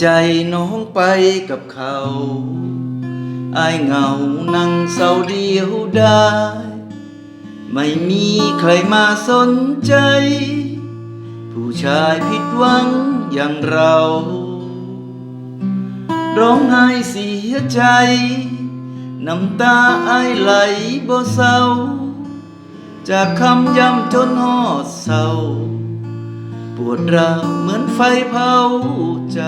ใจน้องไปกับเขาอายเหงานั่งเศร้าเดียวได้ไม่มีใครมาสนใจ ผู้ชายผิดหวังอย่างเรา ร้องไห้เสียใจ น้ำตาอายไหลบ่เศร้า จากคำย้ำจนหอดเศร้า ปวดร้าวเหมือนไฟเผาใจ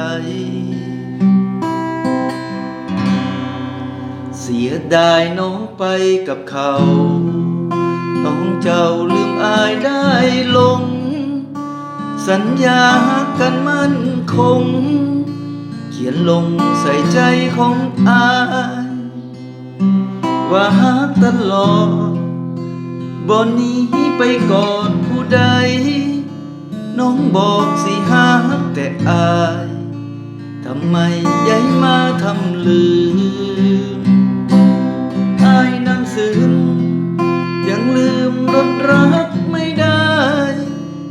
เสียดายน้องไปกับเขา น้องเจ้าลืมอายได้ลง สัญญาหักกันมั่นคง เขียนลงใส่ใจของอาย ว่าหักตลอดบ่หนี้ไปกอดผู้ใด น้องบอกสิหักแต่อายทำไมยายมาทำลืมอายนั่งซึมยังลืมรสรักไม่ได้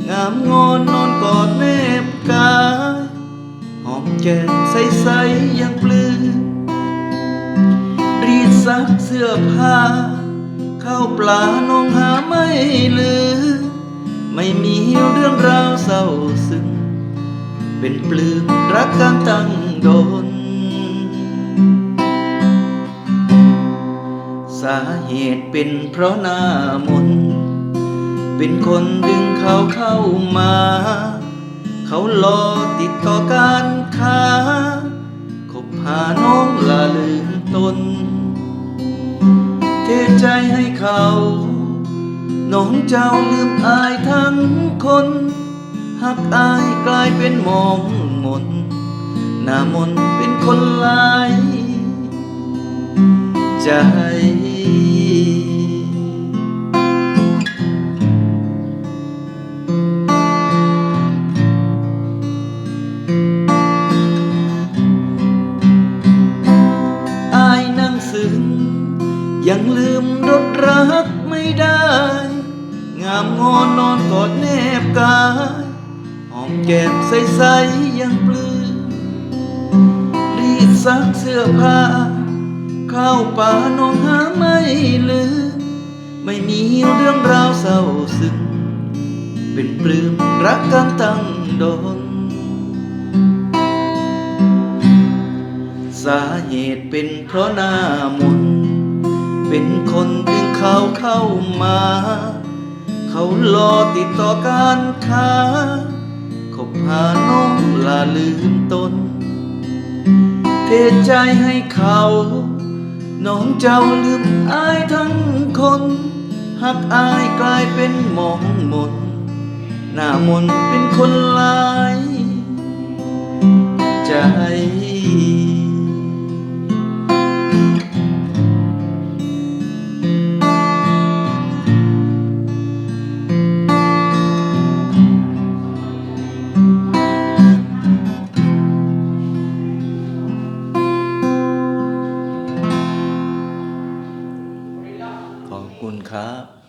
งามงอนนอนกอดแนบกายหอมแก้มใสๆยังปลื้มรีดซักเสื้อผ้าข้าวปลาน้องหาไม่ เศร้าซึ้งเป็นปลื้มรักกันตั้งโดน สาเหตุเป็นเพราะหน้ามน์เป็นคนดึงเขาเข้ามา เขารอติดต่อการค้าคบหาน้องละลืมตน เทใจให้เขา น้องเจ้าลืมอายทั้งคน หักอายกลายเป็นมองมนหน้ามนเป็นคนลายใจอายนั่งซึ้งยังลืมรสรักไม่ได้ งามงอนนอนกอดแนบกาย อมแก้มใสๆยังปลื้มรีดซักเสื้อผ้าข้าวป่าน้องหาไม่ลืมไม่มีเรื่องราวเศร้าซึ้งเป็นปลื้มรักกันตั้งโดนสาเหตุเป็นเพราะหน้ามนเป็นคนดึงเขาเข้ามา เขารอติดต่อการค้า หาน้องลาลืมตน เทใจให้เขา น้องเจ้าลืมอายทั้งคนหักอายกลายเป็นหมองมนหน้ามนเป็นคนลาย 系啊。